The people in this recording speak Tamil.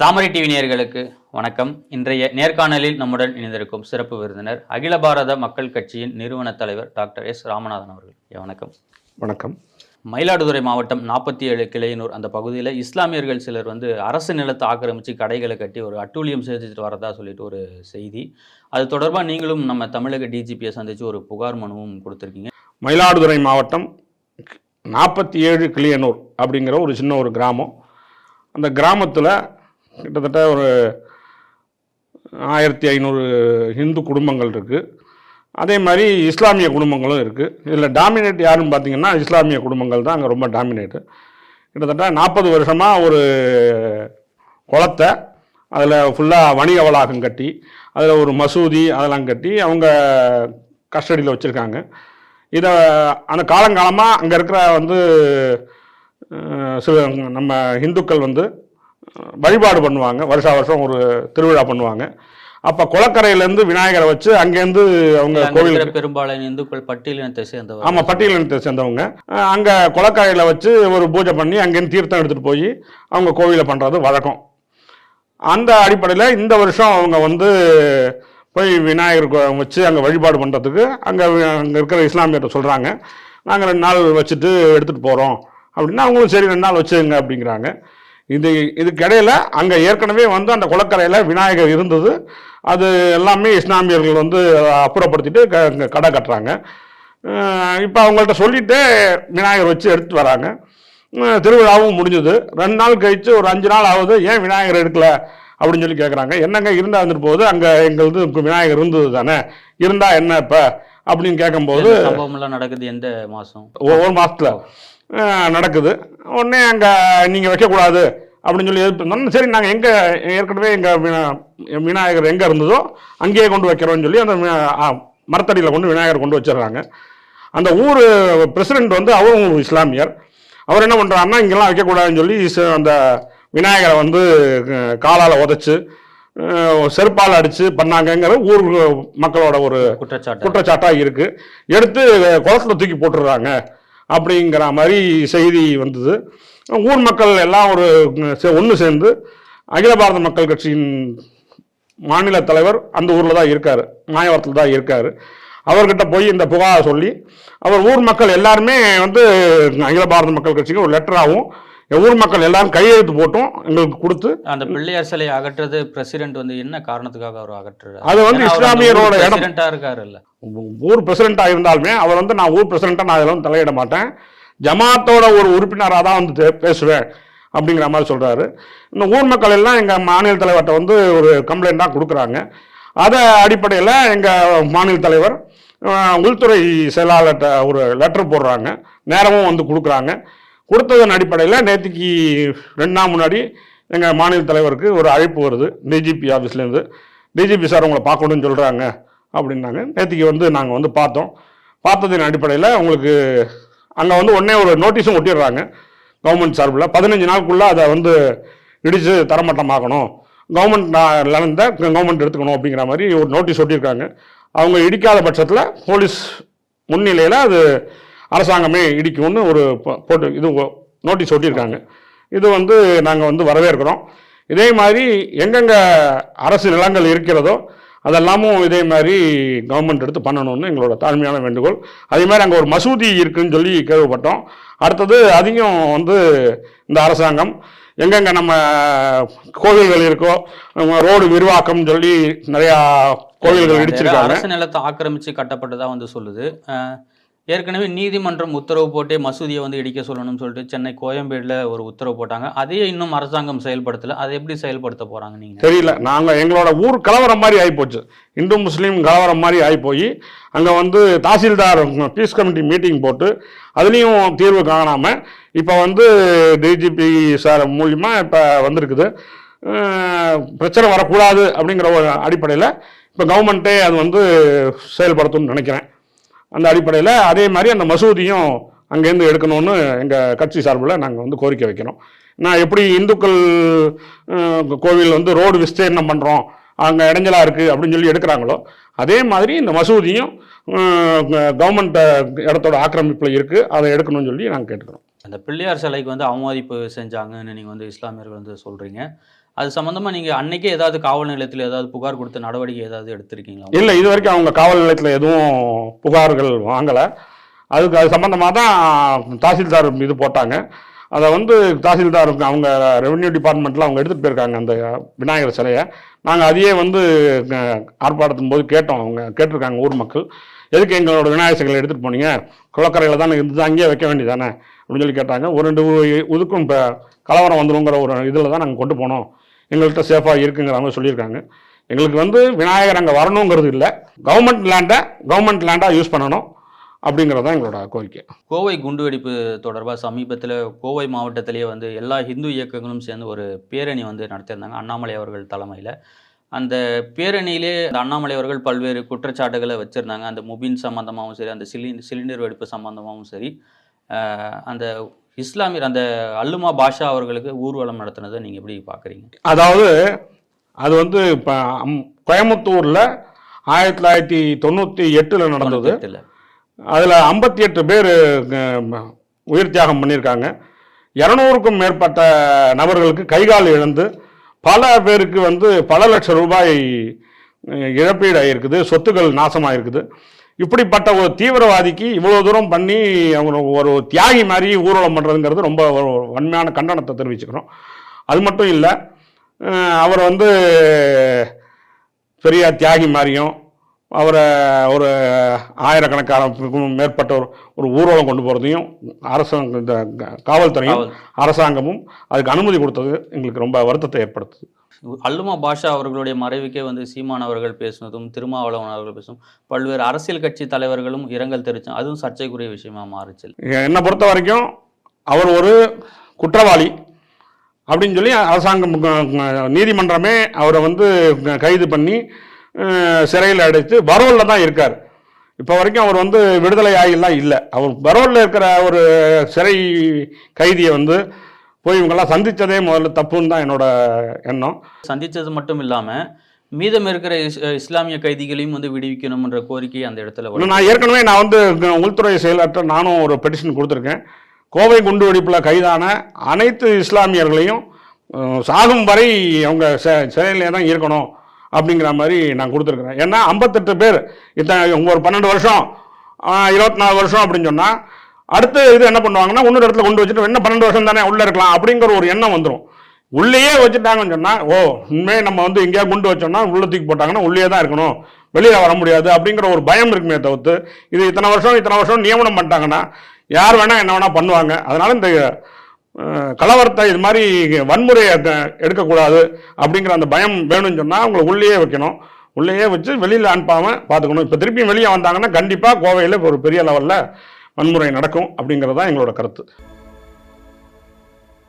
தாமரை டிவி நேயர்களுக்கு வணக்கம். இன்றைய நேர்காணலில் நம்முடன் இணைந்திருக்கும் சிறப்பு விருந்தினர் அகில பாரத மக்கள் கட்சியின் நிறுவன தலைவர் டாக்டர் எஸ். ராமநாதன் அவர்கள். வணக்கம். வணக்கம். மயிலாடுதுறை மாவட்டம் நாற்பத்தி ஏழு கிளையனூர் அந்த பகுதியில் இஸ்லாமியர்கள் சிலர் வந்து அரசு நிலத்தை ஆக்கிரமித்து கடைகளை கட்டி ஒரு அட்டூழியம் செஞ்சுட்டு வரதா சொல்லிட்டு ஒரு செய்தி. அது தொடர்பாக நீங்களும் நம்ம தமிழக டிஜிபியை சந்தித்து ஒரு புகார் மனுவும் கொடுத்துருக்கீங்க. மயிலாடுதுறை மாவட்டம் நாற்பத்தி ஏழு கிளியனூர் அப்படிங்கிற ஒரு சின்ன ஒரு கிராமம். அந்த கிராமத்தில் கிட்டத்தட்ட ஒரு ஆயிரத்தி ஐநூறு ஹிந்து குடும்பங்கள் இருக்குது அதே மாதிரி இஸ்லாமிய குடும்பங்களும் இருக்குது இதில் டாமினேட் யாருன்னு பார்த்தீங்கன்னா இஸ்லாமிய குடும்பங்கள் தான் அங்கே ரொம்ப டாமினேட்டு கிட்டத்தட்ட நாற்பது வருஷமாக ஒரு குளத்தை அதில் ஃபுல்லாக வணிக வளாகம் கட்டி அதில் ஒரு மசூதி அதெல்லாம் கட்டி அவங்க கஸ்டடியில் வச்சுருக்காங்க. இதை அந்த காலங்காலமாக அங்கே இருக்கிற வந்து சில நம்ம இந்துக்கள் வந்து வழிபாடு பண்ணுவாங்க. வருஷா வருஷம் ஒரு திருவிழா பண்ணுவாங்க. அப்போ குளக்கரையிலேருந்து விநாயகரை வச்சு அங்கேருந்து அவங்க கோவில் பெரும்பாலான இந்துக்கள் பட்டியலினத்தை சேர்ந்தவர். ஆமாம் பட்டியலினத்தை சேர்ந்தவங்க. அங்கே குளக்கரையில் வச்சு ஒரு பூஜை பண்ணி அங்கேருந்து தீர்த்தம் எடுத்துகிட்டு போய் அவங்க கோவிலை பண்ணுறது வழக்கம். அந்த அடிப்படையில் இந்த வருஷம் அவங்க வந்து போய் விநாயகர் வச்சு அங்கே வழிபாடு பண்ணுறதுக்கு அங்கே அங்கே இருக்கிற இஸ்லாமியர்கிட்ட சொல்கிறாங்க நாங்கள் ரெண்டு நாள் வச்சுட்டு எடுத்துகிட்டு போகிறோம் அப்படின்னா அவங்களும் சரி ரெண்டு நாள் வச்சுங்க அப்படிங்கிறாங்க. இது இதுக்கு இடையில அங்கே ஏற்கனவே வந்து அந்த குளக்கரையில் விநாயகர் இருந்தது. அது எல்லாமே இஸ்லாமியர்கள் வந்து அப்புறப்படுத்திட்டு க கடை கட்டுறாங்க. இப்போ அவங்கள்ட்ட சொல்லிட்டு விநாயகர் வச்சு எடுத்துட்டு வராங்க. திருவிழாவும் முடிஞ்சது. ரெண்டு நாள் கழிச்சு ஒரு அஞ்சு நாள் ஆகுது. ஏன் விநாயகர் எடுக்கல? அப்படின்னு சொல்லி கேட்குறாங்க என்னங்க இருந்தா இருந்துட்டு போகுது? அங்கே எங்களது விநாயகர் இருந்தது தானே? இருந்தா என்ன இப்போ? அப்படின்னு கேட்கும்போது நடக்குது எந்த மாதம் ஒ- ஒரு மாசத்துல. அஹ், நடக்குது. உடனே அங்கே நீங்கள் வைக்கக்கூடாது. அப்படின்னு சொல்லி எதிர்ப்பு. சரி நாங்கள் எங்கே ஏற்கனவே எங்கள் விநாயகர் எங்கே இருந்ததோ அங்கேயே கொண்டு வைக்கிறோம்னு சொல்லி அந்த மரத்தடியில் கொண்டு விநாயகர் கொண்டு வச்சிடுறாங்க. அந்த ஊர் பிரசிடென்ட் வந்து அவரும் ஒரு இஸ்லாமியர். அவர் என்ன பண்ணுறாருன்னா இங்கெல்லாம் வைக்கக்கூடாதுன்னு சொல்லி அந்த விநாயகரை வந்து காலால் உதைச்சு செருப்பால் அடித்து பண்ணாங்கங்கிற ஊர் மக்களோட ஒரு குற்றச்சாட்டு? குற்றச்சாட்டாக இருக்கு. எடுத்து குளத்துல தூக்கி போட்டுடுறாங்க. அப்படிங்கிற மாதிரி செய்தி வந்தது. ஊர் மக்கள் எல்லாம் ஒரு ஒன்று சேர்ந்து அகில பாரத மக்கள் கட்சியின் மாநில தலைவர் அந்த ஊரில் தான் இருக்கார் மாயவரத்தில் தான் இருக்கார். அவர்கிட்ட போய் இந்த புகாரை சொல்லி அவர் ஊர் மக்கள் எல்லாருமே வந்து அகில பாரத மக்கள் கட்சிக்கு ஒரு லெட்டராகவும் ஊர் மக்கள் எல்லாரும் கையெழுத்து போட்டும் எங்களுக்கு கொடுத்து அந்த பிள்ளையார் சிலையை அகற்றுறது பிரசிடென்ட் வந்து என்ன காரணத்துக்காக அவர் அகற்றுறாரு? அது வந்து இஸ்லாமியரோட இடம். பிரசிடென்ட்டா இருக்காருல்ல. ஊர் பிரசிடெண்ட்டாக இருந்தாலுமே அவர் வந்து நான் ஊர் பிரசிடெண்ட்டாக நான் அதில் வந்து தலையிட மாட்டேன். ஜமாத்தோட ஒரு உறுப்பினராக தான் வந்து பேசுவேன் அப்படிங்கிற மாதிரி சொல்கிறாரு இந்த ஊர் மக்கள் எல்லாம் எங்கள் மாநில தலைவர்கிட்ட வந்து ஒரு கம்ப்ளைண்ட்டாக கொடுக்குறாங்க. அதை அடிப்படையில் எங்கள் மாநில தலைவர் உள்துறை செயலாளர்கிட்ட ஒரு லெட்டர் போடுறாங்க. நேரமும் வந்து கொடுக்குறாங்க. கொடுத்ததன் அடிப்படையில் நேற்றுக்கு ரெண்டு நாள் முன்னாடி எங்கள் மாநில தலைவருக்கு ஒரு அழைப்பு வருது. டிஜிபி ஆஃபீஸ்லேருந்து டிஜிபி சார் உங்களை பார்க்கணும்னு சொல்கிறாங்க அப்படின்னாங்க. நேற்றுக்கு வந்து நாங்கள் வந்து பார்த்தோம். பார்த்ததின் அடிப்படையில் உங்களுக்கு அங்கே வந்து உடனே ஒரு நோட்டீஸும் ஒட்டிடுறாங்க. கவர்மெண்ட் சார்பில் பதினஞ்சு நாளுக்குள்ளே அதை வந்து இடித்து தரமட்டமாக்கணும். கவர்மெண்ட் லெவன்த்தை கவர்மெண்ட் எடுத்துக்கணும் அப்படிங்கிற மாதிரி ஒரு நோட்டீஸ் ஒட்டியிருக்காங்க. அவங்க இடிக்காத பட்சத்தில் போலீஸ் முன்னிலையில் அது அரசாங்கமே இடிக்கும்னு ஒரு போட்டு இது நோட்டீஸ் ஒட்டியிருக்காங்க. இது வந்து நாங்கள் வந்து வரவேற்கிறோம். இதே மாதிரி எங்கெங்கே அரசு நிலங்கள் இருக்கிறதோ அதெல்லாமும் இதே மாதிரி கவர்மெண்ட் எடுத்து பண்ணணும்னு எங்களோட தாழ்மையான வேண்டுகோள். அதே மாதிரி அங்கே ஒரு மசூதி இருக்குன்னு சொல்லி கேள்விப்பட்டோம். அடுத்தது அதையும் வந்து இந்த அரசாங்கம் எங்கெங்கே நம்ம கோவில்கள் இருக்கோ ரோடு விரிவாக்கம் சொல்லி நிறையா கோவில்கள் இடிச்சிருக்காங்க. அரசு நிலத்தை ஆக்கிரமிச்சு கட்டப்பட்டதா வந்து சொல்லுது. ஏற்கனவே நீதிமன்றம் உத்தரவு போட்டே மசூதியை வந்து இடிக்க சொல்லணும்னு சொல்லிட்டு சென்னை கோயம்பேடில் ஒரு உத்தரவு போட்டாங்க. அதையே இன்னும் அரசாங்கம் செயல்படுத்தல. அதை எப்படி செயல்படுத்த போறாங்க நீங்க? தெரியல. நாங்கள் எங்களோட ஊர் கலவரம் மாதிரி ஆகிப்போச்சு இந்து முஸ்லீம் கலவரம் மாதிரி ஆகிப்போய் அங்கே வந்து தாசில்தார் பீஸ் கமிட்டி மீட்டிங் போட்டு அதுலேயும் தீர்வு காணாமல் இப்போ வந்து டிஜிபி சார் மூலிமா இப்போ வந்திருக்குது. பிரச்சனை வரக்கூடாது அப்படிங்கிற ஒரு அடிப்படையில் இப்போ கவர்மெண்ட்டே அது வந்து செயல்படுத்தும்னு நினைக்கிறேன். அந்த அடிப்படையில் அதே மாதிரி அந்த மசூதியும் அங்கேருந்து எடுக்கணும்னு எங்கள் கட்சி சார்பில் நாங்கள் வந்து கோரிக்கை வைக்கிறோம். நான் எப்படி இந்துக்கள் கோவில் வந்து ரோடு விஸ்தீர்ணம் பண்ணுறோம் அங்கே இடைஞ்சலா இருக்குது அப்படின்னு சொல்லி எடுக்கிறாங்களோ அதே மாதிரி இந்த மசூதியும் கவர்மெண்ட் இடத்தோட ஆக்கிரமிப்பில் இருக்குது அதை எடுக்கணும்னு சொல்லி நாங்கள் கேட்டுக்கிறோம். அந்த பிள்ளையார் சிலைக்கு வந்து அவமதிப்பு செஞ்சாங்கன்னு நீங்கள் வந்து இஸ்லாமியர்கள் வந்து சொல்கிறீங்க அது சம்மந்தமாக நீங்கள் அன்னைக்கே ஏதாவது காவல் நிலையத்தில் ஏதாவது புகார் கொடுத்த நடவடிக்கை ஏதாவது எடுத்திருக்கீங்களா? இல்லை இது வரைக்கும் அவங்க காவல் நிலையத்தில் எதுவும் புகார்கள் வாங்கலை. அதுக்கு அது சம்மந்தமாக தான் தாசில்தார் இது போட்டாங்க. அதை வந்து தாசில்தார் அவங்க ரெவென்யூ டிபார்ட்மெண்ட்டில் அவங்க எடுத்துகிட்டு போயிருக்காங்க அந்த விநாயகர் சிலையை. நாங்கள் அதையே வந்து ஆர்ப்பாட்டத்தின் போது கேட்டோம். அவங்க கேட்டிருக்காங்க ஊர் மக்கள். எதுக்கு எங்களோட விநாயகர் சிலைகளை எடுத்துகிட்டு போனீங்க? குளக்கரையில் தானே இருந்தது அங்கேயே வைக்க வேண்டியதானே? அப்படின்னு சொல்லி கேட்டாங்க. ஒரு ரெண்டு ஊ- இதுக்கும் இப்போ கலவரம் வந்துருங்கிற ஒரு இதில் தான் நாங்கள் கொண்டு போனோம். எங்கள்கிட்ட சேஃபாக இருக்குங்கிற மாதிரி சொல்லியிருக்காங்க. எங்களுக்கு வந்து விநாயகர் அங்கே வரணுங்கிறது இல்லை. கவர்மெண்ட் லேண்டை கவர்மெண்ட் லேண்டாக யூஸ் பண்ணணும். அப்படிங்கிறது தான் எங்களோட கோரிக்கை. கோவை குண்டுவெடிப்பு தொடர்பாக சமீபத்தில் கோவை மாவட்டத்திலேயே வந்து எல்லா ஹிந்து இயக்கங்களும் சேர்ந்து ஒரு பேரணி வந்து நடத்தியிருந்தாங்க அண்ணாமலை அவர்கள் தலைமையில். அந்த பேரணியிலே அந்த அண்ணாமலை அவர்கள் பல்வேறு குற்றச்சாட்டுகளை வச்சுருந்தாங்க. அந்த முபின் சம்மந்தமாகவும் சரி அந்த சிலி சிலிண்டர் வெடிப்பு சம்மந்தமாகவும் சரி அந்த இஸ்லாமியர் அந்த அல்லுமா பாஷா அவர்களுக்கு ஊர்வலம் நடத்தினதை நீங்கள் எப்படி பார்க்குறீங்க அதாவது அது வந்து இப்போ கோயம்புத்தூரில் ஆயிரத்தி தொள்ளாயிரத்தி தொண்ணூற்றி எட்டில் நடந்தது. இல்லை அதில் ஐம்பத்தி எட்டு பேர் உயிர் தியாகம் பண்ணியிருக்காங்க. இரநூறுக்கும் மேற்பட்ட நபர்களுக்கு கைகால் இழந்து பல பேருக்கு வந்து பல லட்சம் ரூபாய் இழப்பீடு ஆகிருக்குது சொத்துக்கள் நாசமாயிருக்குது. இப்படிப்பட்ட ஒரு தீவிரவாதிக்கு இவ்வளோ தூரம் பண்ணி அவங்க ஒரு தியாகி மாதிரி ஊர்வலம் பண்ணுறதுங்கிறது ரொம்ப ஒரு வன்மையான கண்டனத்தை தெரிவிச்சுக்கிறோம். அது மட்டும் இல்லை அவர் வந்து பெரிய தியாகி மாதிரியும் அவரை ஒரு ஆயிரக்கணக்கான மேற்பட்டோர் ஒரு ஊர்வலம் கொண்டு போகிறதையும் அரசாங்க இந்த காவல்துறையும் காவல். அரசாங்கமும் அதுக்கு அனுமதி கொடுத்தது எங்களுக்கு ரொம்ப வருத்தத்தை ஏற்படுத்துது. அல்லுமா பாஷா அவர்களுடைய மறைவுக்கே வந்து சீமான் அவர்கள் பேசினதும் திருமாவளவன் அவர்கள் பேசும் பல்வேறு அரசியல் கட்சி தலைவர்களும் இரங்கல் தெரிவிச்சோம் அதுவும் சர்ச்சைக்குரிய விஷயமா மாறுச்சு. என்னை பொறுத்த வரைக்கும் அவர் ஒரு குற்றவாளி அப்படின்னு சொல்லி அரசாங்கம் நீதிமன்றமே அவரை வந்து கைது பண்ணி சிறையில் அடைத்து பரோலில் தான் இருக்கார். இப்போ வரைக்கும் அவர் வந்து விடுதலை ஆகிலாம் இல்லை. அவர் பரோலில் இருக்கிற ஒரு சிறை கைதியை வந்து போய் இவங்கெல்லாம் சந்தித்ததே முதல்ல தப்புன்னு தான் என்னோட எண்ணம். சந்திச்சது மட்டும் இல்லாம மீதம் இருக்கிற இஸ்- இஸ்லாமிய கைதிகளையும் வந்து விடுவிக்கணும்ன்ற கோரிக்கை அந்த இடத்துல நான் ஏற்கனவே நான் வந்து உள்துறை செயலற்ற நானும் ஒரு பெட்டிஷன் கொடுத்துருக்கேன். கோவை குண்டு வெடிப்பில் கைதான அனைத்து இஸ்லாமியர்களையும் சாகும் வரை அவங்க சிறையிலே தான் இருக்கணும். அப்படிங்கிற மாதிரி நான் கொடுத்துருக்குறேன். ஏன்னா ஐம்பத்தெட்டு பேர் இத்தனை ஒரு பன்னெண்டு வருஷம் இருபத்தி நாலு வருஷம் அப்படின்னு சொன்னால் அடுத்து இது என்ன பண்ணுவாங்கன்னா இன்னொரு இடத்துல கொண்டு வச்சுட்டு என்ன பன்னெண்டு வருஷம் தானே உள்ளே இருக்கலாம் அப்படிங்கிற ஒரு எண்ணம் வந்துடும் உள்ளேயே வச்சுட்டாங்கன்னு சொன்னால் ஓ உண்மையே நம்ம வந்து எங்கேயா குண்டு வச்சோம்னா உள்ள தூக்கி போட்டாங்கன்னா உள்ளே தான் இருக்கணும். வெளியில் வர முடியாது அப்படிங்கிற ஒரு பயம் இருக்குமே தவிர்த்து இது இத்தனை வருஷம் இத்தனை வருஷம் நியமனம் பண்ணிட்டாங்கன்னா யார் வேணால் என்ன வேணால் பண்ணுவாங்க. அதனால இந்த கலவரத்தை இது மாதிரி வன்முறையை எடுக்கக்கூடாது அப்படிங்கிற அந்த பயம் வேணும்னு சொன்னால் அவங்களை உள்ளேயே வைக்கணும். உள்ளேயே வச்சு வெளியில் அனுப்பாமல் பார்த்துக்கணும் இப்போ திருப்பி வெளியே வந்தாங்கன்னா கண்டிப்பாக கோவையில் ஒரு பெரிய லெவலில் வன்முறை நடக்கும் அப்படிங்கிறது தான் எங்களோட கருத்து.